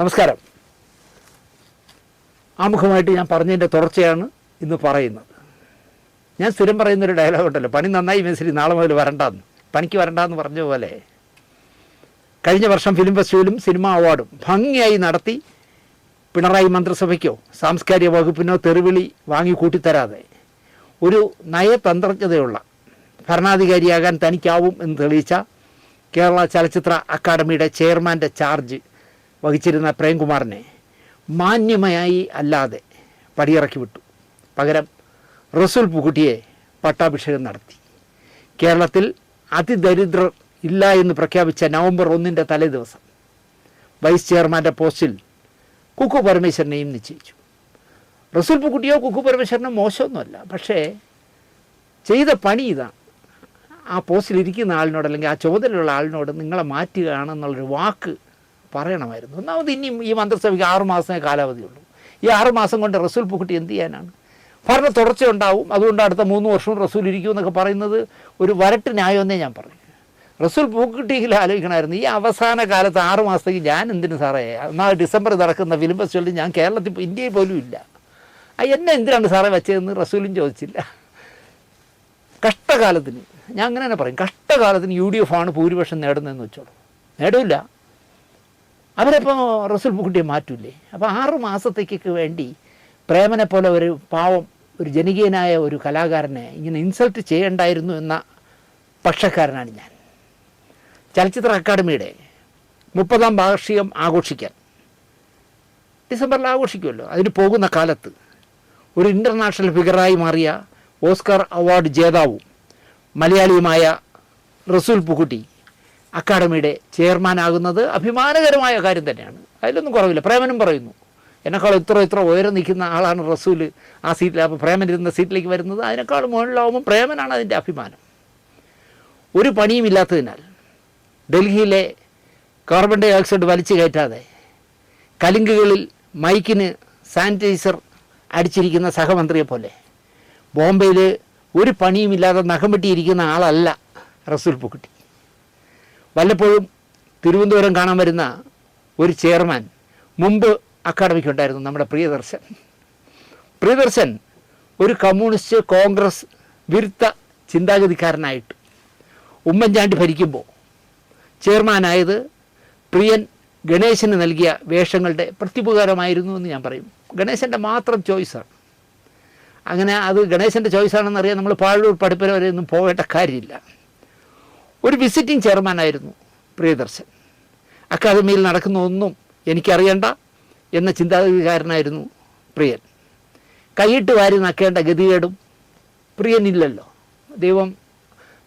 നമസ്കാരം. ആമുഖമായിട്ട് ഞാൻ പറഞ്ഞതിന്റെ തുടർച്ചയാണ് ഇന്ന് പറയുന്നത്. ഞാൻ സ്ഥിരം പറയുന്നൊരു ഡയലോഗ് ഉണ്ടല്ലോ. പണി നന്നായി മേശരി നാളെ മുതൽ വരണ്ടാന്ന്. പണിക്ക് വരണ്ടാന്ന് പറഞ്ഞ പോലെ. കഴിഞ്ഞ വർഷം ഫിലിം ഫെസ്റ്റിവലും സിനിമ അവാർഡും ഭംഗിയായി നടത്തി. പിണറായി മന്ത്രിസഭയ്ക്കോ സാംസ്കാരിക വകുപ്പിനോ തെറിവിളി വാങ്ങി കൂട്ടിത്തരാതെ. ഒരു നയതന്ത്രജ്ഞതയുള്ള ഭരണാധികാരിയാകാൻ തനിക്കാവും എന്ന് തെളിയിച്ച കേരള ചലച്ചിത്ര അക്കാദമിയുടെ ചെയർമാന്റെ ചാർജ് വഹിച്ചിരുന്ന പ്രേംകുമാറിനെ മാന്യമായി അല്ലാതെ പടിയിറക്കി വിട്ടു. പകരം റസൂൽ പുക്കുട്ടിയെ പട്ടാഭിഷേകം നടത്തി. കേരളത്തിൽ അതിദരിദ്രർ ഇല്ല എന്ന് പ്രഖ്യാപിച്ച നവംബർ ഒന്നിന്റെ തലേദിവസം വൈസ് ചെയർമാന്റെ പോസ്റ്റിൽ കുക്കു പരമേശ്വരനെയും നിശ്ചയിച്ചു. റസൂൽ പുക്കുട്ടിയോ കുക്കു പരമേശ്വരനോ മോശമൊന്നുമല്ല. പക്ഷേ ചെയ്ത പണി ഇതാണ് ആ പോസ്റ്റിൽ ഇരിക്കുന്ന ആളിനോട് അല്ലെങ്കിൽ ആ ചുമതലയുള്ള ആളിനോട് നിങ്ങളെ മാറ്റുകയാണെന്നുള്ളൊരു വാക്ക് പറയണമായിരുന്നു. ഒന്നാമത് ഇനിയും ഈ മന്ത്രിസഭയ്ക്ക് ആറുമാസമേ കാലാവധിയുള്ളൂ. ഈ ആറുമാസം കൊണ്ട് റസൂൽ പൂക്കുട്ടി എന്ത് ചെയ്യാനാണ്? ഭരണ തുടർച്ച ഉണ്ടാവും. അതുകൊണ്ട് അടുത്ത മൂന്ന് വർഷവും റസൂൽ ഇരിക്കും എന്നൊക്കെ പറയുന്നത് ഒരു വരട്ട് ന്യായമെന്നേ ഞാൻ പറഞ്ഞു റസൂൽ പൂക്കുട്ടിയിൽ ആലോചിക്കണമായിരുന്നു. ഈ അവസാന കാലത്ത് ആറ് മാസത്തേക്ക് ഞാൻ എന്തിനു സാറേ? എന്നാൽ ഡിസംബർ നടക്കുന്ന ഫിലിം ഫെസ്റ്റിവലിൽ ഞാൻ കേരളത്തിൽ ഇന്ത്യയിൽ പോലും ഇല്ല. എന്നെ എന്തിനാണ് സാറേ വെച്ചതെന്ന് റസൂലും ചോദിച്ചില്ല. കഷ്ടകാലത്തിന് ഞാൻ അങ്ങനെ തന്നെ പറയും കഷ്ടകാലത്തിന് യു ഡി എഫ് ആണ് ഭൂരിപക്ഷം നേടുന്നതെന്ന് വെച്ചോളൂ. നേടില്ല അവരിപ്പോൾ റസൂൽ പൂക്കുട്ടിയെ മാറ്റൂലേ. അപ്പോൾ ആറു മാസത്തേക്കൊക്കെ വേണ്ടി പ്രേമനെ പോലെ ഒരു പാവം ഒരു ജനകീയനായ ഒരു കലാകാരനെ ഇങ്ങനെ ഇൻസൾട്ട് ചെയ്യണ്ടായിരുന്നു എന്ന പക്ഷക്കാരനാണ് ഞാൻ. ചലച്ചിത്ര അക്കാദമിയുടെ മുപ്പതാം വാർഷികം ആഘോഷിക്കാൻ. ഡിസംബറിൽ ആഘോഷിക്കുമല്ലോ. അതിന് പോകുന്ന കാലത്ത് ഒരു ഇന്റർനാഷണൽ ഫിഗറായി മാറിയ ഓസ്കാർ അവാർഡ് ജേതാവും മലയാളിയുമായ റസൂൽ പുക്കുട്ടി അക്കാഡമിയുടെ ചെയർമാനാകുന്നത് അഭിമാനകരമായ കാര്യം തന്നെയാണ്. അതിലൊന്നും കുറവില്ല. പ്രേമനും പറയുന്നു. എന്നെക്കാൾ ഇത്ര ഇത്ര ഉയരം നിൽക്കുന്ന ആളാണ് റസൂൽ ആ സീറ്റിൽ അപ്പോൾ പ്രേമൻ ഇരുന്ന സീറ്റിലേക്ക് വരുന്നത് അതിനേക്കാൾ മുകളിലാവുമ്പോൾ പ്രേമനാണ് അതിന്റെ അഭിമാനം. ഒരു പണിയും ഇല്ലാത്തതിനാൽ ഡൽഹിയിലെ കാർബൺ ഡൈ ഓക്സൈഡ് വലിച്ചു കയറ്റാതെ കലിങ്കുകളിൽ മൈക്കിന് സാനിറ്റൈസർ അടിച്ചിരിക്കുന്ന സഹമന്ത്രിയെ പോലെ ബോംബെയിൽ ഒരു പണിയുമില്ലാതെ നഖം വെട്ടിയിരിക്കുന്ന ആളല്ല റസൂൽ പുക്കുട്ടി. വല്ലപ്പോഴും തിരുവനന്തപുരം കാണാൻ വരുന്ന ഒരു ചെയർമാൻ മുമ്പ് അക്കാഡമിക്ക് ഉണ്ടായിരുന്നു നമ്മുടെ പ്രിയദർശൻ. പ്രിയദർശൻ ഒരു കമ്മ്യൂണിസ്റ്റ് കോൺഗ്രസ് വിരുദ്ധ ചിന്താഗതിക്കാരനായിട്ട് ഉമ്മൻചാണ്ടി ഭരിക്കുമ്പോൾ ചെയർമാനായത് പ്രിയൻ ഗണേശന് നൽകിയ വേഷങ്ങളുടെ പ്രത്യുപകാരമായിരുന്നു എന്ന് ഞാൻ പറയും. ഗണേശന്റെ മാത്രം ചോയ്സാണ്. അങ്ങനെ അത് ഗണേശന്റെ ചോയ്സാണെന്നറിയാൻ നമ്മൾ പാഴൂർ പഠിപ്പര ഒന്നും പോകേണ്ട കാര്യമില്ല. ഒരു വിസിറ്റിംഗ് ചെയർമാനായിരുന്നു പ്രിയദർശൻ. അക്കാദമിയിൽ നടക്കുന്ന ഒന്നും എനിക്കറിയണ്ട എന്ന ചിന്താഗതികാരനായിരുന്നു പ്രിയൻ. കൈയിട്ട് വാരി നക്കേണ്ട ഗതികേടും പ്രിയനില്ലല്ലോ. ദൈവം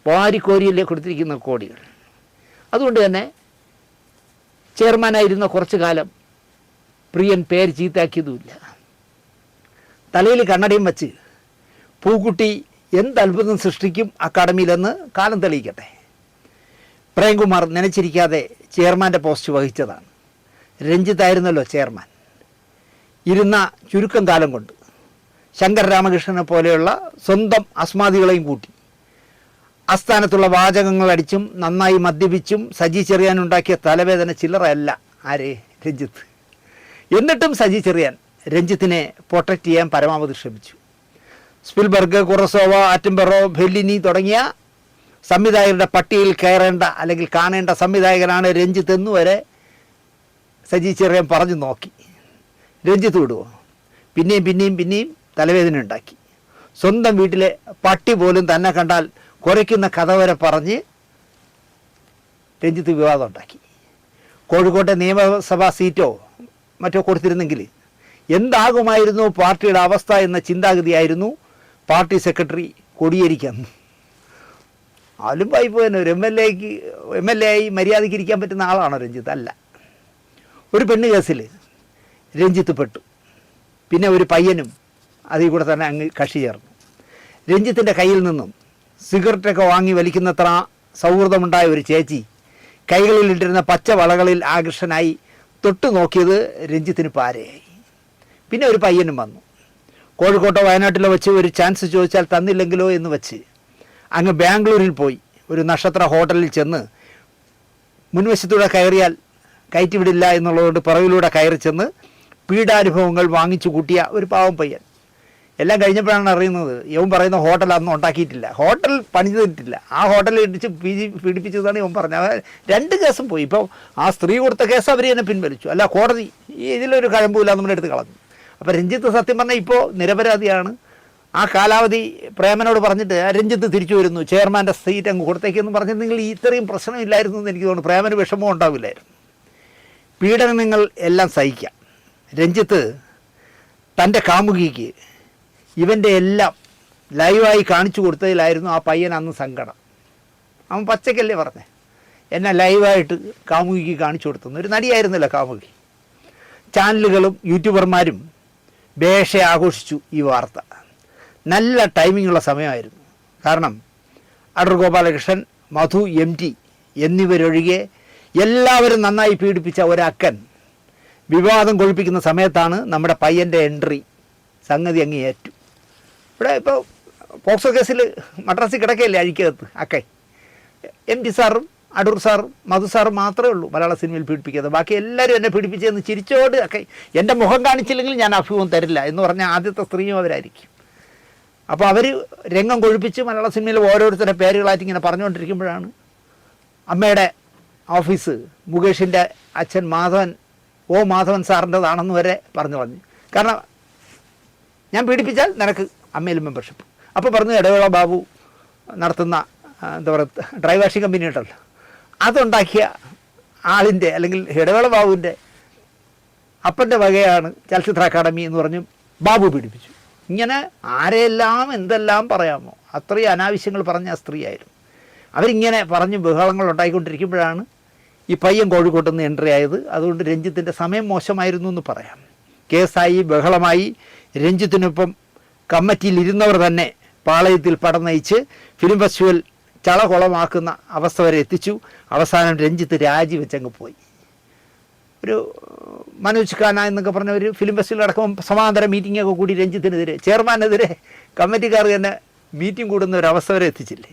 വാരിക്കോരിയല്ലേ കൊടുത്തിരിക്കുന്ന കോടികൾ. അതുകൊണ്ട് തന്നെ ചെയർമാനായിരുന്ന കുറച്ചു കാലം പ്രിയൻ പേര് ചീത്താക്കിയതുമില്ല. തലയിൽ കണ്ണടയും വച്ച് പൂക്കുട്ടി എന്ത് അത്ഭുതം സൃഷ്ടിക്കും അക്കാഡമിയിലെന്ന് കാലം തെളിയിക്കട്ടെ. പ്രേംകുമാർ നനച്ചിരിക്കാതെ ചെയർമാന്റെ പോസ്റ്റ് വഹിച്ചതാണ്. രഞ്ജിത്തായിരുന്നല്ലോ ചെയർമാൻ. ഇരുന്ന ചുരുക്കം കാലം കൊണ്ട് ശങ്കർ രാമകൃഷ്ണനെ പോലെയുള്ള സ്വന്തം അസ്മാദികളെയും കൂട്ടി ആസ്ഥാനത്തുള്ള വാചകങ്ങൾ അടിച്ചും നന്നായി മദ്യപിച്ചും സജി ചെറിയാനുണ്ടാക്കിയ തലവേദന ചില്ലറയല്ല. ആരെ? രഞ്ജിത്ത്. എന്നിട്ടും സജി ചെറിയാൻ രഞ്ജിത്തിനെ പ്രൊട്ടക്റ്റ് ചെയ്യാൻ പരമാവധി ശ്രമിച്ചു. സ്പിൽബർഗ് കുറസോവ ആറ്റംബറോ ബെല്ലിനി തുടങ്ങിയ സംവിധായകരുടെ പട്ടികയിൽ കയറേണ്ട അല്ലെങ്കിൽ കാണേണ്ട സംവിധായകനാണ് രഞ്ജിത്ത് എന്ന് വരെ സജി ചെറിയാൻ പറഞ്ഞു നോക്കി. രഞ്ജിത്ത് വിടുവോ? പിന്നെയും പിന്നെയും പിന്നെയും തലവേദന ഉണ്ടാക്കി. സ്വന്തം വീട്ടിലെ പട്ടി പോലും തന്നെ കണ്ടാൽ കുറയ്ക്കുന്ന കഥ വരെ പറഞ്ഞ് രഞ്ജിത്ത് വിവാദം ഉണ്ടാക്കി. കോഴിക്കോട്ടെ നിയമസഭാ സീറ്റോ മറ്റോ കൊടുത്തിരുന്നെങ്കിൽ എന്താകുമായിരുന്നു പാർട്ടിയുടെ അവസ്ഥ എന്ന ചിന്താഗതിയായിരുന്നു പാർട്ടി സെക്രട്ടറി കൊടിയേരിക്കാൻ ആലും പൈപ്പ് തന്നെ ഒരു എം എൽ എക്ക് എം എൽ എ ആയി മര്യാദയ്ക്ക് ഇരിക്കാൻ പറ്റുന്ന ആളാണോ രഞ്ജിത്ത്? അല്ല. ഒരു പെണ്ണ് കേസിൽ രഞ്ജിത്ത് പെട്ടു. പിന്നെ ഒരു പയ്യനും അതിൽ കൂടെ തന്നെ അങ്ങ് കക്ഷി ചേർന്നു. രഞ്ജിത്തിന്റെ കയ്യിൽ നിന്നും സിഗരറ്റൊക്കെ വാങ്ങി വലിക്കുന്നത്ര സൗഹൃദമുണ്ടായ ഒരു ചേച്ചി കൈകളിലിട്ടിരുന്ന പച്ച വളകളിൽ ആകർഷനായി തൊട്ടു നോക്കിയത് രഞ്ജിത്തിന് പാരയായി. പിന്നെ ഒരു പയ്യനും വന്നു. കോഴിക്കോട്ടോ വയനാട്ടിലോ വെച്ച് ഒരു ചാൻസ് ചോദിച്ചാൽ തന്നില്ലെങ്കിലോ എന്ന് വെച്ച് അങ്ങ് ബാംഗ്ലൂരിൽ പോയി. ഒരു നക്ഷത്ര ഹോട്ടലിൽ ചെന്ന് മുൻവശത്തൂടെ കയറിയാൽ കയറ്റിവിടില്ല എന്നുള്ളതുകൊണ്ട് പിറവിലൂടെ കയറി ചെന്ന് പീഡാനുഭവങ്ങൾ വാങ്ങിച്ചു കൂട്ടിയ ഒരു പാവം പയ്യൻ. എല്ലാം കഴിഞ്ഞപ്പോഴാണ് അറിയുന്നത് യവൻ പറയുന്ന ഹോട്ടൽ അന്ന് ഉണ്ടാക്കിയിട്ടില്ല. ഹോട്ടൽ പണി ചെയ്തിട്ടില്ല ആ ഹോട്ടലിൽ ഇടിച്ച് പീജി പീഡിപ്പിച്ചതാണ് യവൻ പറഞ്ഞത്. രണ്ട് കേസും പോയി. ഇപ്പോൾ ആ സ്ത്രീ കൊടുത്ത കേസ് അവർ തന്നെ പിൻവലിച്ചു. അല്ല കോടതി ഇതിലൊരു കഴമ്പൂല നമ്മുടെ എടുത്ത് കളഞ്ഞു. അപ്പോൾ രഞ്ജിത്ത് സത്യം പറഞ്ഞാൽ ഇപ്പോൾ നിരപരാധിയാണ്. ആ കാലാവധി പ്രേമനോട് പറഞ്ഞിട്ട് രഞ്ജിത്ത് തിരിച്ചു വരുന്നു ചെയർമാന്റെ സീറ്റ് അങ്ങ് കൊടുത്തേക്കെന്ന് നിങ്ങൾ ഇത്രയും പ്രശ്നമില്ലായിരുന്നു എന്ന് എനിക്ക് തോന്നുന്നു. പ്രേമന് വിഷമവും ഉണ്ടാവില്ലായിരുന്നു. പീഡനങ്ങൾ എല്ലാം സഹിക്കാം. രഞ്ജിത്ത് തന്റെ കാമുകിക്ക് ഇവന്റെ എല്ലാം ലൈവായി കാണിച്ചു കൊടുത്തതിലായിരുന്നു ആ പയ്യൻ അന്ന് സങ്കടം. അവൻ പച്ചക്കല്ലേ പറഞ്ഞേ? എന്നെ ലൈവായിട്ട് കാമുകിക്ക് കാണിച്ചു കൊടുത്തുന്നു. ഒരു നടിയായിരുന്നല്ലോ കാമുകി. ചാനലുകളും യൂട്യൂബർമാരും ബേഷ ആഘോഷിച്ചു ഈ വാർത്ത. നല്ല ടൈമിങ്ങുള്ള സമയമായിരുന്നു. കാരണം അടൂർ ഗോപാലകൃഷ്ണൻ മധു എം ടി എന്നിവരൊഴികെ എല്ലാവരും നന്നായി പീഡിപ്പിച്ച ഒരക്കൻ വിവാദം കൊഴിപ്പിക്കുന്ന സമയത്താണ് നമ്മുടെ പയ്യന്റെ എൻട്രി സംഗതി അങ്ങ് ഏറ്റു. ഇവിടെ ഇപ്പോൾ പോക്സോ കേസിൽ മദ്രാസിൽ കിടക്കയില്ലേ അഴിക്കകത്ത് അക്കെ. എം ടി സാറും അടൂർ സാറും മധു സാറും മാത്രമേ ഉള്ളൂ മലയാള സിനിമയിൽ പീഡിപ്പിക്കുന്നത് ബാക്കി എല്ലാവരും എന്നെ പീഡിപ്പിച്ചതെന്ന് ചിരിച്ചോട് ഒക്കെ എന്റെ മുഖം കാണിച്ചില്ലെങ്കിൽ ഞാൻ അഭിമുഖം തരില്ല എന്ന് പറഞ്ഞ ആദ്യത്തെ സ്ത്രീയും അവരായിരിക്കും. അപ്പോൾ അവർ രംഗം കൊഴിപ്പിച്ച് മലയാള സിനിമയിൽ ഓരോരുത്തരുടെ പേരുകളായിട്ട് ഇങ്ങനെ പറഞ്ഞുകൊണ്ടിരിക്കുമ്പോഴാണ് അമ്മയുടെ ഓഫീസ് മുകേഷിന്റെ അച്ഛൻ മാധവൻ ഓ മാധവൻ സാറിന്റെതാണെന്ന് വരെ പറഞ്ഞു പറഞ്ഞു കാരണം ഞാൻ പീഡിപ്പിച്ചാൽ നിനക്ക് അമ്മയിൽ മെമ്പർഷിപ്പ്. അപ്പോൾ പറഞ്ഞു ഇടവേള ബാബു നടത്തുന്ന എന്താ പറയുക ഡ്രൈവ് വാഷിംഗ് കമ്പനി ഉണ്ടല്ലോ. അതുണ്ടാക്കിയ ആളിന്റെ അല്ലെങ്കിൽ ഇടവേള ബാബുവിന്റെ അപ്പന്റെ വകയാണ് ചലച്ചിത്ര അക്കാദമി എന്ന് പറഞ്ഞു ബാബു പീഡിപ്പിച്ചു. ഇങ്ങനെ ആരെല്ലാം എന്തെല്ലാം പറയാമോ അത്രയും അനാവശ്യങ്ങൾ പറഞ്ഞ ആ സ്ത്രീയായിരുന്നു. അവരിങ്ങനെ പറഞ്ഞ് ബഹളങ്ങൾ ഉണ്ടായിക്കൊണ്ടിരിക്കുമ്പോഴാണ് ഈ പയ്യൻ കോഴിക്കോട്ട് നിന്ന് എൻട്രി ആയത്. അതുകൊണ്ട് രഞ്ജിത്തിന്റെ സമയം മോശമായിരുന്നു എന്ന് പറയാം. കേസായി ബഹളമായി. രഞ്ജിത്തിനൊപ്പം കമ്മിറ്റിയിൽ ഇരുന്നവർ തന്നെ പാളയത്തിൽ പടം നയിച്ച് ഫിലിം ഫെസ്റ്റിവൽ ചളകുളമാക്കുന്ന അവസ്ഥ വരെ എത്തിച്ചു. അവസാനം രഞ്ജിത്ത് രാജിവെച്ചങ്ങ് പോയി. ഒരു മനോജ് ഖാന എന്നൊക്കെ പറഞ്ഞ ഒരു ഫിലിം ഫെസ്റ്റിവൽ അടക്കം സമാന്തര മീറ്റിംഗ് ഒക്കെ കൂടി രഞ്ജിത്തിനെതിരെ ചെയർമാനെതിരെ കമ്മിറ്റിക്കാർ തന്നെ മീറ്റിംഗ് കൂടുന്ന ഒരു അവസ്ഥ വരെ എത്തിച്ചില്ലേ?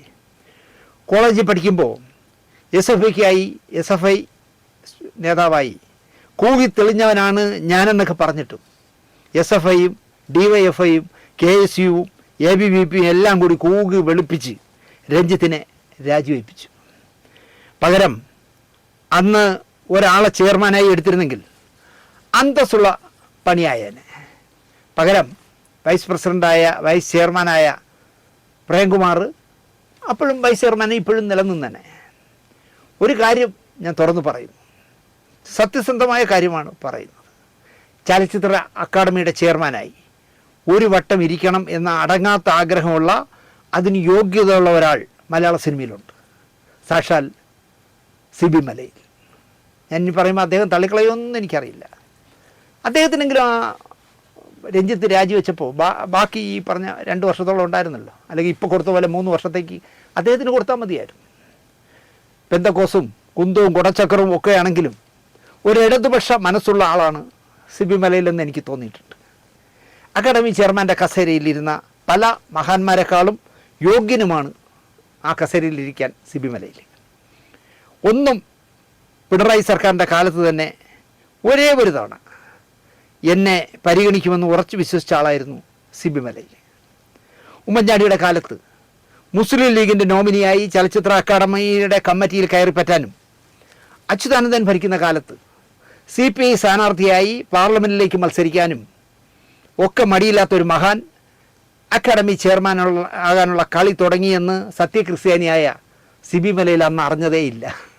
കോളേജിൽ പഠിക്കുമ്പോൾ എസ് എഫ് ഐക്കായി എസ് എഫ് ഐ നേതാവായി. കൂകി തെളിഞ്ഞവനാണ് ഞാനെന്നൊക്കെ പറഞ്ഞിട്ടും എസ് എഫ് ഐയും ഡി വൈ എഫ് ഐയും കെ എസ് യുവും എ ബി വി പിയും എല്ലാം കൂടി കൂകി വെളുപ്പിച്ച് രഞ്ജിത്തിനെ രാജിവെപ്പിച്ചു. പകരം അന്ന് ഒരാളെ ചെയർമാനായി എടുത്തിരുന്നെങ്കിൽ അന്തസ്സുള്ള പണിയായേനെ. പകരം വൈസ് പ്രസിഡന്റായ വൈസ് ചെയർമാനായ പ്രേംകുമാർ അപ്പോഴും വൈസ് ചെയർമാനെ ഇപ്പോഴും നിലനിന്ന് ഒരു കാര്യം ഞാൻ തുറന്നു പറയും. സത്യസന്ധമായ കാര്യമാണ് പറയുന്നത്. ചലച്ചിത്ര അക്കാദമിയുടെ ചെയർമാനായി ഒരു വട്ടം ഇരിക്കണം എന്ന അടങ്ങാത്ത ആഗ്രഹമുള്ള അതിന് യോഗ്യതയുള്ള ഒരാൾ മലയാള സിനിമയിലുണ്ട്. സാക്ഷാൽ സി ബി മലയിൽ. ഞാൻ ഇനി പറയുമ്പോൾ അദ്ദേഹം തള്ളിക്കളയൊന്നും എനിക്കറിയില്ല. അദ്ദേഹത്തിനെങ്കിലും ആ രഞ്ജിത്ത് രാജിവെച്ചപ്പോൾ ബാ- ബാക്കി ഈ പറഞ്ഞ രണ്ട് വർഷത്തോളം ഉണ്ടായിരുന്നല്ലോ. അല്ലെങ്കിൽ ഇപ്പോൾ കൊടുത്ത പോലെ മൂന്ന് വർഷത്തേക്ക് അദ്ദേഹത്തിന് കൊടുത്താൽ മതിയായിരുന്നു. പെന്തക്കോസും കുന്തവും കുടച്ചക്കറും ഒക്കെ ആണെങ്കിലും ഒരു ഇടതുപക്ഷ മനസ്സുള്ള ആളാണ് സിബി മലയിലെന്ന് എനിക്ക് തോന്നിയിട്ടുണ്ട്. അക്കാഡമി ചെയർമാന്റെ കസേരയിലിരുന്ന പല മഹാന്മാരെക്കാളും യോഗ്യനുമാണ് ആ കസേരയിലിരിക്കാൻ സിബി മലയിൽ ഒന്നും പിണറായി സർക്കാരിന്റെ കാലത്ത് തന്നെ ഒരേ ഒരു തവണ എന്നെ പരിഗണിക്കുമെന്ന് ഉറച്ചു വിശ്വസിച്ച ആളായിരുന്നു സിബി മലയിൽ ഉമ്മൻചാണ്ടിയുടെ കാലത്ത് മുസ്ലിം ലീഗിന്റെ നോമിനിയായി ചലച്ചിത്ര അക്കാദമിയുടെ കമ്മിറ്റിയിൽ കയറിപ്പറ്റാനും അച്യുതാനന്ദൻ ഭരിക്കുന്ന കാലത്ത് സി പി ഐ സ്ഥാനാർത്ഥിയായി പാർലമെന്റിലേക്ക് മത്സരിക്കാനും ഒക്കെ മടിയില്ലാത്തൊരു മഹാൻ അക്കാദമി ചെയർമാൻ ആകാനുള്ള കളി തുടങ്ങിയെന്ന് സത്യക്രിസ്ത്യാനിയായ സിബി മലയിൽ അന്ന് അറിഞ്ഞതേയില്ല.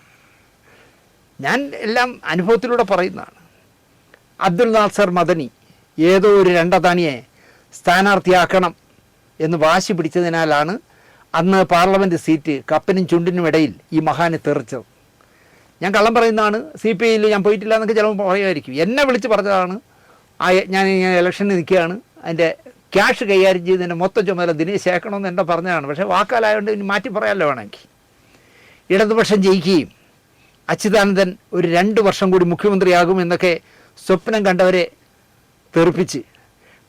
ഞാൻ എല്ലാം അനുഭവത്തിലൂടെ പറയുന്നതാണ്. അബ്ദുൽ നാസർ മദനി ഏതോ ഒരു രണ്ടതാനിയെ സ്ഥാനാർത്ഥിയാക്കണം എന്ന് വാശി പിടിച്ചതിനാലാണ് അന്ന് പാർലമെന്റ് സീറ്റ് കപ്പനും ചുണ്ടിനും ഇടയിൽ ഈ മഹാനെ തെറിച്ചത്. ഞാൻ കള്ളം പറയുന്നതാണ് സി പി ഐയിൽ ഞാൻ പോയിട്ടില്ല എന്നൊക്കെ ചിലപ്പോൾ പറയുമായിരിക്കും. എന്നെ വിളിച്ച് പറഞ്ഞതാണ് ആ ഞാൻ ഇങ്ങനെ ഇലക്ഷന് നിൽക്കുകയാണ് അതിന്റെ ക്യാഷ് കൈകാര്യം ചെയ്തതിന്റെ മൊത്തം ചുമതല ദിനേശ് ഏക്കണമെന്ന് എന്നെ പറഞ്ഞതാണ്. പക്ഷേ വാക്കാലായതുകൊണ്ട് ഇനി മാറ്റി പറയാമല്ലോ വേണമെങ്കിൽ. ഇടതുപക്ഷം ജയിക്കുകയും അച്യുതാനന്ദൻ ഒരു രണ്ട് വർഷം കൂടി മുഖ്യമന്ത്രിയാകും എന്നൊക്കെ സ്വപ്നം കണ്ടവരെ തെറിപ്പിച്ച്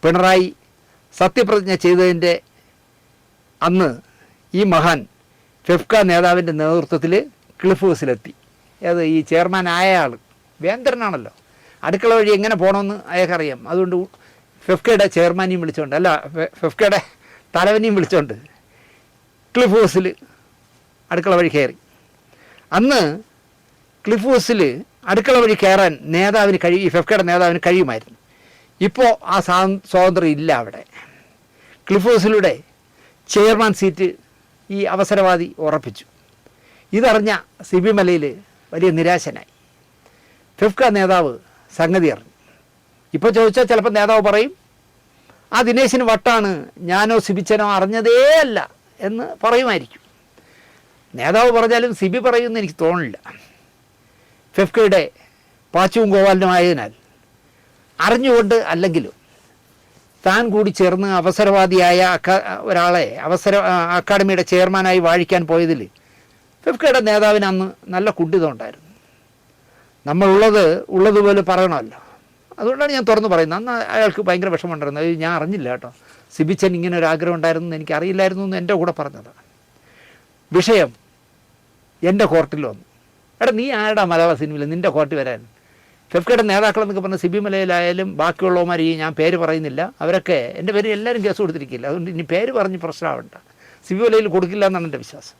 പിണറായി സത്യപ്രതിജ്ഞ ചെയ്തതിന്റെ അന്ന് ഈ മഹാൻ ഫെഫ്ക നേതാവിന്റെ നേതൃത്വത്തിൽ ക്ലിഫ് ഹൗസിലെത്തി. അത് ഈ ചെയർമാൻ ആയ ആൾ വേന്ദ്രനാണല്ലോ അടുക്കള വഴി എങ്ങനെ പോകണമെന്ന് അയാൾക്കറിയാം. അതുകൊണ്ട് ഫെഫ്കയുടെ ചെയർമാനെയും വിളിച്ചോണ്ട് അല്ല ഫെഫ്കയുടെ തലവനെയും വിളിച്ചോണ്ട് ക്ലിഫ് ഹൗസിൽ അടുക്കള വഴി കയറി. അന്ന് ക്ലിഫ് ഹൗസിൽ അടുക്കള വഴി കയറാൻ നേതാവിന് കഴിയും ഫെഫ്കയുടെ നേതാവിന് കഴിയുമായിരുന്നു. ഇപ്പോൾ ആ സ്വാ സ്വാതന്ത്ര്യം ഇല്ല അവിടെ. ക്ലിഫ് ഹൗസിലൂടെ ചെയർമാൻ സീറ്റ് ഈ അവസരവാദി ഉറപ്പിച്ചു. ഇതറിഞ്ഞ സി ബി മലയിൽ വലിയ നിരാശനായി. ഫിഫ്ക നേതാവ് സംഗതി അറിഞ്ഞു. ഇപ്പോൾ ചോദിച്ചാൽ ചിലപ്പോൾ നേതാവ് പറയും ആ ദിനേശിന് വട്ടാണ് ഞാനോ സിബിച്ചനോ അറിഞ്ഞതേ അല്ല എന്ന് പറയുമായിരിക്കും. നേതാവ് പറഞ്ഞാലും സിബി പറയുമെന്ന് എനിക്ക് തോന്നില്ല ഫിഫ്കയുടെ പാച്ചുവും ഗോപാലനുമായതിനാൽ അറിഞ്ഞുകൊണ്ട് അല്ലെങ്കിലും താൻ കൂടി ചേർന്ന് അവസരവാദിയായ ഒരാളെ അവസര അക്കാഡമിയുടെ ചെയർമാനായി വാഴിക്കാൻ പോയതിൽ ഫിഫ്കയുടെ നേതാവിന് അന്ന് നല്ല കുണ്ഠിതമുണ്ടായിരുന്നു. നമ്മളുള്ളത് ഉള്ളതുപോലെ പറയണമല്ലോ. അതുകൊണ്ടാണ് ഞാൻ തുറന്നു പറയുന്നത്. അന്ന് അയാൾക്ക് ഭയങ്കര വിഷമമുണ്ടായിരുന്നു. അത് ഞാൻ അറിഞ്ഞില്ല കേട്ടോ. സിബിച്ചൻ ഇങ്ങനെ ഒരു ആഗ്രഹം ഉണ്ടായിരുന്നു എന്ന് എനിക്ക് അറിയില്ലായിരുന്നു എന്ന് എന്റെ കൂടെ പറഞ്ഞതാണ്. വിഷയം എന്റെ കോർട്ടിൽ വന്നു. എടാ നീ ആരുടെ മലയാള സിനിമയിൽ നിന്റെ കോട്ട് വരാൻ. ഫെഫ്കയുടെ നേതാക്കളെന്നൊക്കെ പറഞ്ഞ സിബി മലയിലായാലും ബാക്കിയുള്ളവന്മാർ ഈ ഞാൻ പേര് പറയുന്നില്ല. അവരൊക്കെ എന്റെ പേര് എല്ലാവരും കേസ് കൊടുത്തിരിക്കില്ല. അതുകൊണ്ട് ഇനി പേര് പറഞ്ഞ് പ്രശ്നമാവണ്ട. സിബി മലയിൽ കൊടുക്കില്ല എന്നാണ് എന്റെ വിശ്വാസം.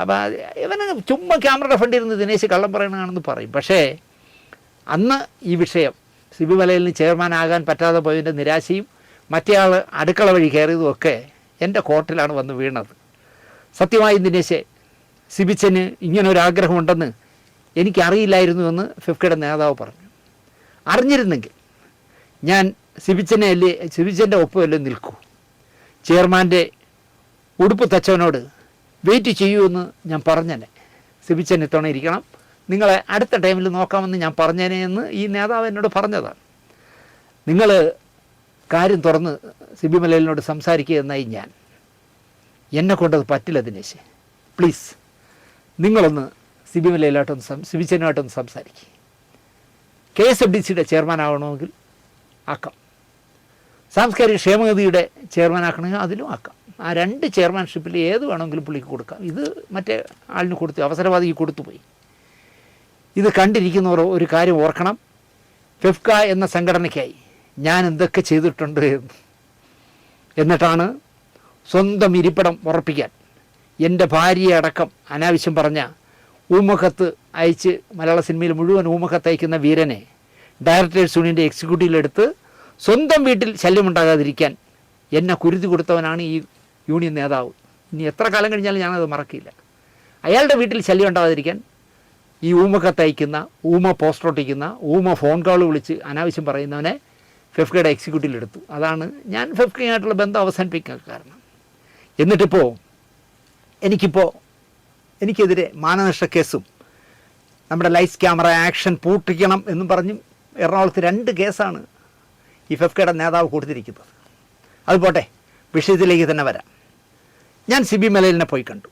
അപ്പോൾ ഇവനെ ചുമ്മാ ക്യാമറയുടെ ഫ്രണ്ടിൽ ഇരുന്ന് ദിനേശ് കള്ളം പറയണതാണെന്ന് പറയും. പക്ഷേ അന്ന് ഈ വിഷയം സിബി നിന്ന് ചെയർമാനാകാൻ പറ്റാതെ പോയതിന്റെ നിരാശയും മറ്റേ ആൾ അടുക്കള വഴി കയറിയതും ഒക്കെ എന്റെ കോർട്ടിലാണ് വന്ന് വീണത്. സത്യമായി ദിനേശ് സിബിച്ചന് ഇങ്ങനെ ഒരു എനിക്കറിയില്ലായിരുന്നു എന്ന് ഫിഫ്കയുടെ നേതാവ് പറഞ്ഞു. അറിഞ്ഞിരുന്നെങ്കിൽ ഞാൻ സിബിച്ചനെ അല്ലേ സിബിച്ചന്റെ ഒപ്പമല്ലേ നിൽക്കൂ. ചെയർമാന്റെ ഉടുപ്പ് തച്ചവനോട് വെയിറ്റ് ചെയ്യൂ എന്ന് ഞാൻ പറഞ്ഞേനെ. സിബിച്ചൻ ഇത്തവണ ഇരിക്കണം. നിങ്ങളെ അടുത്ത ടൈമിൽ നോക്കാമെന്ന് ഞാൻ പറഞ്ഞേനെ എന്ന് ഈ നേതാവ് എന്നോട് പറഞ്ഞതാണ്. നിങ്ങൾ കാര്യം തുറന്ന് സിബി മലയിലിനോട് സംസാരിക്കുക എന്നായി ഞാൻ. എന്നെ കൊണ്ടത് പറ്റില്ല ദിനേശ്. പ്ലീസ് നിങ്ങളൊന്ന് സിബി മലയിലായിട്ടൊന്ന് സം സിബിച്ചനുമായിട്ടൊന്ന് സംസാരിക്കുക കെ എസ് എഫ് ഡി സിയുടെ ചെയർമാൻ ആവണമെങ്കിൽ ആക്കാം. സാംസ്കാരിക ക്ഷേമഗതിയുടെ ചെയർമാൻ ആക്കണമെങ്കിൽ അതിലും ആക്കാം. ആ രണ്ട് ചെയർമാൻഷിപ്പിൽ ഏത് വേണമെങ്കിലും പുള്ളിക്ക് കൊടുക്കാം. ഇത് മറ്റേ ആളിന് കൊടുത്തു അവസരവാദിക്ക് കൊടുത്തു പോയി. ഇത് കണ്ടിരിക്കുന്നവർ ഒരു കാര്യം ഓർക്കണം. ഫെഫ്ക എന്ന സംഘടനയ്ക്കായി ഞാൻ എന്തൊക്കെ ചെയ്തിട്ടുണ്ട് എന്ന്. എന്നിട്ടാണ് സ്വന്തം ഇരിപ്പിടം ഉറപ്പിക്കാൻ എന്റെ ഭാര്യയടക്കം അനാവശ്യം പറഞ്ഞ ഊമക്കത്ത് അയച്ച് മലയാള സിനിമയിൽ മുഴുവൻ ഊമക്കത്ത് അയക്കുന്ന വീരനെ ഡയറക്ടേഴ്സ് യൂണിയന്റെ എക്സിക്യൂട്ടീവിലെടുത്ത് സ്വന്തം വീട്ടിൽ ശല്യമുണ്ടാകാതിരിക്കാൻ എന്നെ കുരുതി കൊടുത്തവനാണ് ഈ യൂണിയൻ നേതാവ്. ഇനി എത്ര കാലം കഴിഞ്ഞാലും ഞാനത് മറക്കില്ല. അയാളുടെ വീട്ടിൽ ശല്യം ഉണ്ടാകാതിരിക്കാൻ ഈ ഊമക്കത്ത് അയക്കുന്ന ഊമ പോസ്റ്റർ ഒട്ടിക്കുന്ന ഊമ ഫോൺ കോൾ വിളിച്ച് അനാവശ്യം പറയുന്നവനെ ഫെഫ്കയുടെ എക്സിക്യൂട്ടീവിലെടുത്തു അതാണ് ഞാൻ ഫെഫ്കയുമായിട്ടുള്ള ബന്ധം അവസാനിപ്പിക്കാൻ കാരണം. എന്നിട്ടിപ്പോൾ എനിക്കിപ്പോൾ എനിക്കെതിരെ മാനനഷ്ട കേസും നമ്മുടെ ലൈറ്റ്സ് ക്യാമറ ആക്ഷൻ പൂട്ടിക്കണം എന്നും പറഞ്ഞും എറണാകുളത്ത് രണ്ട് കേസാണ് ഈ ഫെഫ്കയുടെ നേതാവ് കൊടുത്തിരിക്കുന്നത്. അത് പോട്ടെ വിഷയത്തിലേക്ക് തന്നെ വരാം. ഞാൻ സി ബി മലയിലിനെ പോയി കണ്ടു.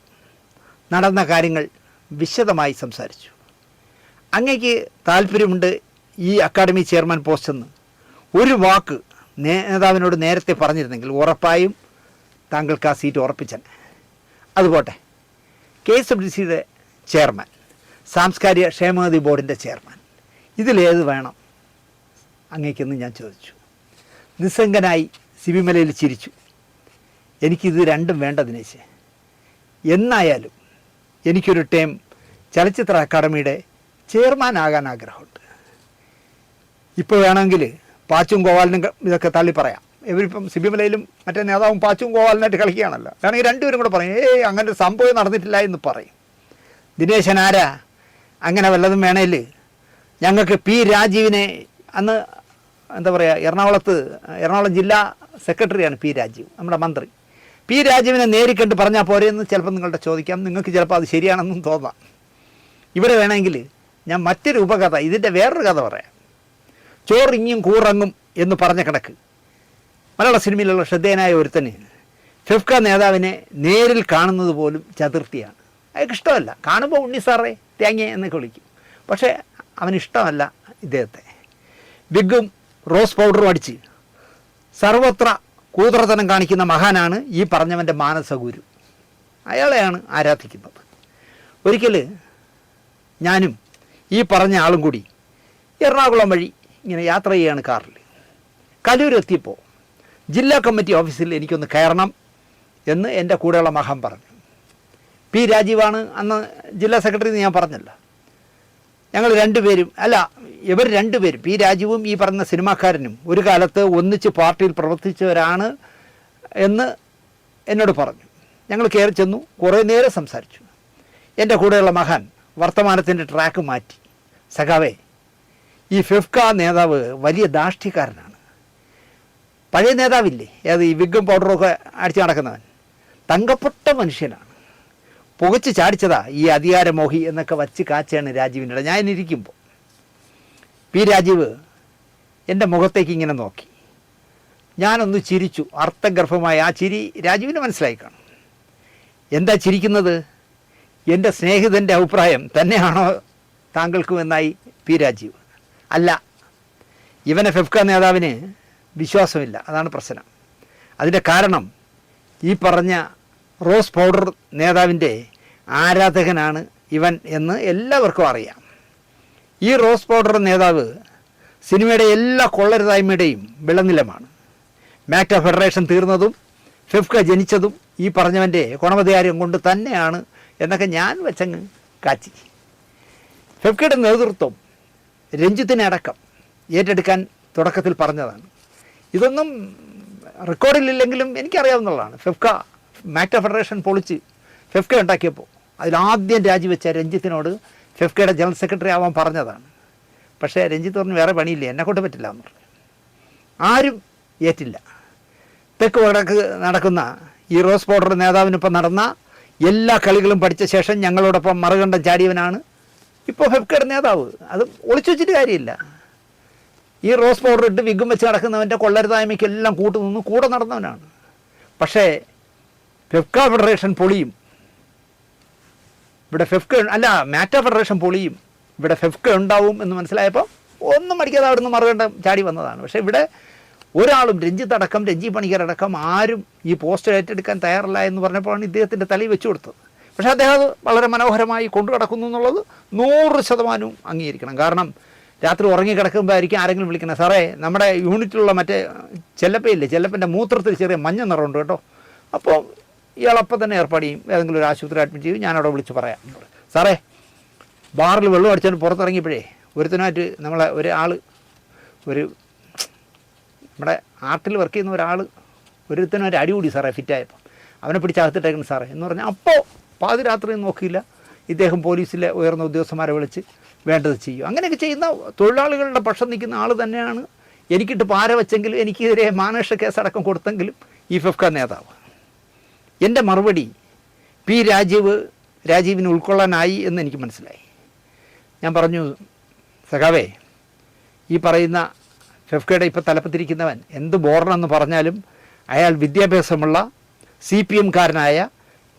നടന്ന കാര്യങ്ങൾ വിശദമായി സംസാരിച്ചു. അങ്ങേക്ക് താല്പര്യമുണ്ട് ഈ അക്കാഡമി ചെയർമാൻ പോസ്റ്റെന്ന് ഒരു വാക്ക് നേതാവിനോട് നേരത്തെ പറഞ്ഞിരുന്നെങ്കിൽ ഉറപ്പായും താങ്കൾക്ക് ആ സീറ്റ് ഉറപ്പിച്ചൻ അതുപോട്ടെ കെ എസ് ഡബ്ല്യു സിയുടെ ചെയർമാൻ സാംസ്കാരിക ക്ഷേമനിധി ബോർഡിന്റെ ചെയർമാൻ. ഇതിലേത് വേണം? അങ്ങേക്കെന്ന് ഞാൻ ചോദിച്ചു. നിസ്സംഗനായി സിബിമലയിൽ ചിരിച്ചു. എനിക്കിത് രണ്ടും വേണ്ട ദിനേശ്. എന്നായാലും എനിക്കൊരു ടൈം ചലച്ചിത്ര അക്കാദമിയുടെ ചെയർമാൻ ആകാൻ ആഗ്രഹമുണ്ട്. ഇപ്പോൾ വേണമെങ്കിൽ പാച്ചും ഗോപാലിനും ഇതൊക്കെ തള്ളി പറയാം ഇവരിപ്പം സിബിമലയിലും മറ്റേ നേതാവും പാച്ചും ഗോപാലനായിട്ട് കളിക്കുകയാണല്ലോ. വേണമെങ്കിൽ രണ്ടുപേരും കൂടെ പറയും ഏയ് അങ്ങനെ ഒരു സംഭവം നടന്നിട്ടില്ല എന്ന് പറയും. ദിനേശൻ ആരാ? അങ്ങനെ വല്ലതും വേണേൽ ഞങ്ങൾക്ക് പി രാജീവിനെ അന്ന് എന്താ പറയുക എറണാകുളത്ത് എറണാകുളം ജില്ലാ സെക്രട്ടറിയാണ് പി രാജീവ് നമ്മുടെ മന്ത്രി. പി രാജീവിനെ നേരിക്കണ്ട് പറഞ്ഞാൽ പോരെയെന്ന് ചിലപ്പോൾ നിങ്ങളുടെ ചോദിക്കാം. നിങ്ങൾക്ക് ചിലപ്പോൾ അത് ശരിയാണെന്നും തോന്നാം. ഇവിടെ വേണമെങ്കിൽ ഞാൻ മറ്റൊരു ഉപകഥ ഇതിന്റെ വേറൊരു കഥ പറയാം. ചോറിങ്ങും കൂറങ്ങും എന്ന് പറഞ്ഞ കണക്ക്. മലയാള സിനിമയിലുള്ള ശ്രദ്ധേയനായ ഒരുത്തന് ഫിഫ്ക നേതാവിനെ നേരിൽ കാണുന്നത് പോലും ചതുർത്ഥിയാണ്. അയാൾക്ക് ഇഷ്ടമല്ല. കാണുമ്പോൾ ഉണ്ണി സാറേ തേങ്ങ എന്നൊക്കെ വിളിക്കും. പക്ഷേ അവനിഷ്ടമല്ല ഇദ്ദേഹത്തെ. വിഗും റോസ് പൗഡറും അടിച്ച് സർവത്ര കൂതറത്തനം കാണിക്കുന്ന മഹാനാണ് ഈ പറഞ്ഞവന്റെ മാനസഗുരു അയാളെയാണ് ആരാധിക്കുന്നത്. ഒരിക്കൽ ഞാനും ഈ പറഞ്ഞ ആളും കൂടി എറണാകുളം വഴി ഇങ്ങനെ യാത്ര ചെയ്യുകയാണ് കാറിൽ കലൂർ എത്തിയപ്പോൾ ജില്ലാ കമ്മിറ്റി ഓഫീസിൽ എനിക്കൊന്ന് കയറണം എന്ന് എന്റെ കൂടെയുള്ള മഹാൻ പറഞ്ഞു. പി രാജീവാണ് അന്ന് ജില്ലാ സെക്രട്ടറി എന്ന് ഞാൻ പറഞ്ഞല്ല. ഞങ്ങൾ രണ്ടുപേരും അല്ല ഇവർ രണ്ടുപേരും പി രാജീവും ഈ പറഞ്ഞ സിനിമാക്കാരനും ഒരു കാലത്ത് ഒന്നിച്ച് പാർട്ടിയിൽ പ്രവർത്തിച്ചവരാണ് എന്ന് എന്നോട് പറഞ്ഞു. ഞങ്ങൾ കയറി ചെന്നു കുറേ നേരം സംസാരിച്ചു. എന്റെ കൂടെയുള്ള മഹാൻ വർത്തമാനത്തിന്റെ ട്രാക്ക് മാറ്റി. സഖാവേ ഈ ഫിഫ്ക നേതാവ് വലിയ ധാർഷ്ട്യക്കാരനാണ് പഴയ നേതാവില്ലേ? ഏത് ഈ വിഗും പൗഡറൊക്കെ അടിച്ചു നടക്കുന്നവൻ. തങ്കപ്പെട്ട മനുഷ്യനാണ്. പുകച്ച് ചാടിച്ചതാ ഈ അധികാരമോഹി എന്നൊക്കെ വച്ച് കാച്ചാണ് രാജീവിന്റെ ഞാൻ ഇരിക്കുമ്പോൾ പി രാജീവ് എന്റെ മുഖത്തേക്ക് ഇങ്ങനെ നോക്കി. ഞാനൊന്ന് ചിരിച്ചു. അർത്ഥഗർഭമായ ആ ചിരി രാജീവിന് മനസ്സിലായി കാണും. എന്താ ചിരിക്കുന്നത്? എന്റെ സ്നേഹിതന്റെ അഭിപ്രായം തന്നെയാണോ താങ്കൾക്കും എന്നായി പി രാജീവ്. അല്ല ഇവനെ ഫെഫ്ക നേതാവിന് വിശ്വാസമില്ല. അതാണ് പ്രശ്നം. അതിന്റെ കാരണം ഈ പറഞ്ഞ റോസ് പൗഡർ നേതാവിന്റെ ആരാധകനാണ് ഇവൻ എന്ന് എല്ലാവർക്കും അറിയാം. ഈ റോസ് പൗഡർ നേതാവ് സിനിമയുടെ എല്ലാ കൊള്ളരുതായ്മയുടെയും വിളനിലമാണ്. മാക്ട ഫെഡറേഷൻ തീർന്നതും ഫിഫ്ക ജനിച്ചതും ഈ പറഞ്ഞവന്റെ ഗുണമധികാരം കൊണ്ട് തന്നെയാണ് എന്നൊക്കെ ഞാൻ വെച്ചങ്ങ് കാച്ചി. ഫിഫ്കയുടെ നേതൃത്വം രഞ്ജിത്തിനെ അടക്കം ഏറ്റെടുക്കാൻ തുടക്കത്തിൽ പറഞ്ഞതാണ്. ഇതൊന്നും റെക്കോർഡിലില്ലെങ്കിലും എനിക്കറിയാവുന്നതാണ്. ഫെഫ്ക മാറ്റ ഫെഡറേഷൻ പൊളിച്ച് ഫെഫ്ക ഉണ്ടാക്കിയപ്പോൾ അതിലാദ്യം രാജിവെച്ച രഞ്ജിത്തിനോട് ഫെഫ്കയുടെ ജനറൽ സെക്രട്ടറി ആവാൻ പറഞ്ഞതാണ്. പക്ഷേ രഞ്ജിത്ത് പറഞ്ഞു വേറെ പണിയില്ല എന്നെ കൊണ്ട് പറ്റില്ല എന്ന് പറഞ്ഞു. ആരും ഏറ്റില്ല. തെക്ക് വടക്ക് നടക്കുന്ന ഈ റോസ് ബോർഡർ നേതാവിനൊപ്പം നടന്ന എല്ലാ കളികളും പഠിച്ച ശേഷം ഞങ്ങളോടൊപ്പം മറുകണ്ഠം ചാടിയവനാണ് ഇപ്പോൾ ഫെഫ്കയുടെ നേതാവ്. അത് ഒളിച്ചു വെച്ചിട്ട് കാര്യമില്ല. ഈ റോസ് പൗഡർ ഇട്ട് വിഗും വെച്ച് നടക്കുന്നവന്റെ കൊള്ളരുതായ്മയ്ക്കെല്ലാം കൂട്ടു നിന്ന് കൂടെ നടന്നവനാണ്. പക്ഷേ ഫെഫ്ക ഫെഡറേഷൻ പൊളിയും. ഇവിടെ ഫെഫ്ക അല്ല മാറ്റ ഫെഡറേഷൻ പൊളിയും. ഇവിടെ ഫെഫ്ക ഉണ്ടാവും എന്ന് മനസ്സിലായപ്പോൾ ഒന്നും മടിക്കാതെ നിന്ന് മറുകണ്ട ചാടി വന്നതാണ്. പക്ഷേ ഇവിടെ ഒരാളും രഞ്ജിത്ത് അടക്കം രഞ്ജി പണിക്കരടക്കം ആരും ഈ പോസ്റ്റ് ഏറ്റെടുക്കാൻ തയ്യാറല്ല എന്ന് പറഞ്ഞപ്പോഴാണ് ഇദ്ദേഹത്തിന്റെ തലയിൽ വെച്ചു കൊടുത്തത്. പക്ഷേ അദ്ദേഹം അത് വളരെ മനോഹരമായി കൊണ്ടു കിടക്കുന്നു എന്നുള്ളത് നൂറ് ശതമാനവും അംഗീകരിക്കണം. കാരണം രാത്രി ഉറങ്ങി കിടക്കുമ്പോഴായിരിക്കും ആരെങ്കിലും വിളിക്കുന്നത്. സാറേ നമ്മുടെ യൂണിറ്റിലുള്ള മറ്റേ ചെല്ലപ്പയില്ലേ? ചെല്ലപ്പന്റെ മൂത്രത്തിൽ ചെറിയ മഞ്ഞ നിറമുണ്ട് കേട്ടോ. അപ്പോൾ ഇയാളപ്പം തന്നെ ഏർപ്പാട് ചെയ്യും. ഏതെങ്കിലും ഒരു ആശുപത്രി അഡ്മിറ്റ് ചെയ്യും. ഞാനവിടെ വിളിച്ച് പറയാം. സാറേ ബാറിൽ വെള്ളം അടിച്ചാൽ പുറത്തിറങ്ങിയപ്പോഴേ ഒരുത്തനായിട്ട് നമ്മളെ ഒരാൾ ഒരു നമ്മുടെ ആർട്ടിൽ വർക്ക് ചെയ്യുന്ന ഒരാൾ ഒരുത്തനും ഒരു അടികൂടി സാറേ ഫിറ്റായപ്പോൾ അവനെ പിടിച്ച് സാറേ എന്ന് പറഞ്ഞാൽ അപ്പോൾ പാതിരാത്രി നോക്കിയില്ല. ഇദ്ദേഹം പോലീസിലെ ഉയർന്ന ഉദ്യോഗസ്ഥന്മാരെ വിളിച്ച് വേണ്ടത് ചെയ്യും. അങ്ങനെയൊക്കെ ചെയ്യുന്ന തൊഴിലാളികളുടെ പക്ഷം നിൽക്കുന്ന ആൾ തന്നെയാണ് എനിക്കിട്ട് പാര വെച്ചെങ്കിലും എനിക്കെതിരെ മാനേഷ കേസടക്കം കൊടുത്തെങ്കിലും ഈ ഫെഫ്ക നേതാവ്. എന്റെ മറുപടി പി രാജീവ് രാജീവിന് ഉൾക്കൊള്ളാനായി എന്ന് എനിക്ക് മനസ്സിലായി. ഞാൻ പറഞ്ഞു സഖാവേ ഈ പറയുന്ന ഫെഫ്കയുടെ ഇപ്പോൾ തലപ്പത്തിരിക്കുന്നവൻ എന്ത് ബോർണെന്ന് പറഞ്ഞാലും അയാൾ വിദ്യാഭ്യാസമുള്ള സി പി എംകാരനായ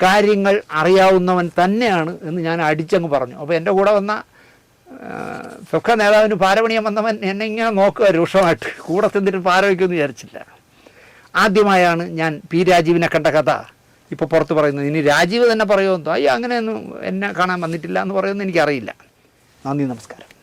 കാര്യങ്ങൾ അറിയാവുന്നവൻ തന്നെയാണ് എന്ന് ഞാൻ അടിച്ചങ്ങ് പറഞ്ഞു. അപ്പോൾ എന്റെ കൂടെ വന്ന ഫെഫ നേതാവിന് പാരപണിയാൻ വന്നവൻ എന്നെ ഇങ്ങനെ നോക്കുക രൂക്ഷമായിട്ട്. കൂടെ ചെന്നിട്ട് പാരവയ്ക്കുമെന്ന് വിചാരിച്ചില്ല. ആദ്യമായാണ് ഞാൻ പി രാജീവിനെ കണ്ട കഥ ഇപ്പോൾ പുറത്ത് പറയുന്നത്. ഇനി രാജീവ് തന്നെ പറയുമെന്നോ അയ്യോ അങ്ങനെയൊന്നും എന്നെ കാണാൻ വന്നിട്ടില്ല എന്ന് പറയുമെന്ന് എനിക്കറിയില്ല. നന്ദി നമസ്കാരം.